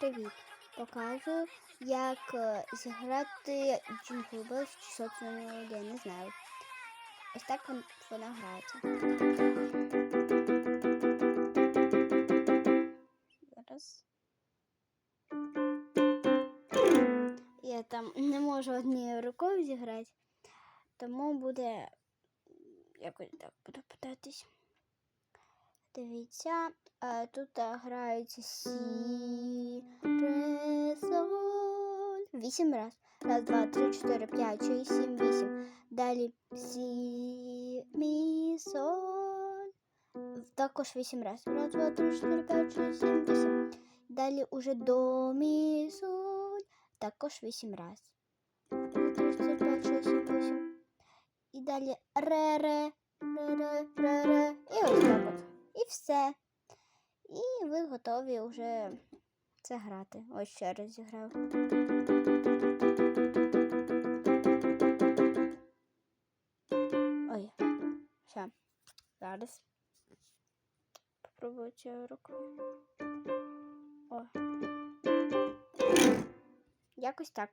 Привіт! Покажу, як е, зіграти Bells чи собственно мелодія, не знаю. Ось так вона грається. Зараз. Я там не можу однією рукою зіграти, тому буде якось так буду питатись. Дивіться, а, тут а, граються сі, ре, соль. Вісім раз. Раз, два, три, чотири, п'ять, шість, сім, вісім. Далі сі, мі, соль. Також вісім раз. Раз, два, три, чотири, п'ять, шість, сім, вісім. Далі уже до, мі, соль. Також вісім раз. Два, три, чотири, п'ять, шість, сім, вісім. І далі ре, ре, ре, Все. І ви готові вже це грати. Ось ще раз зіграв. Ой, все. Зараз. Попробую цією рукою. О. Якось так.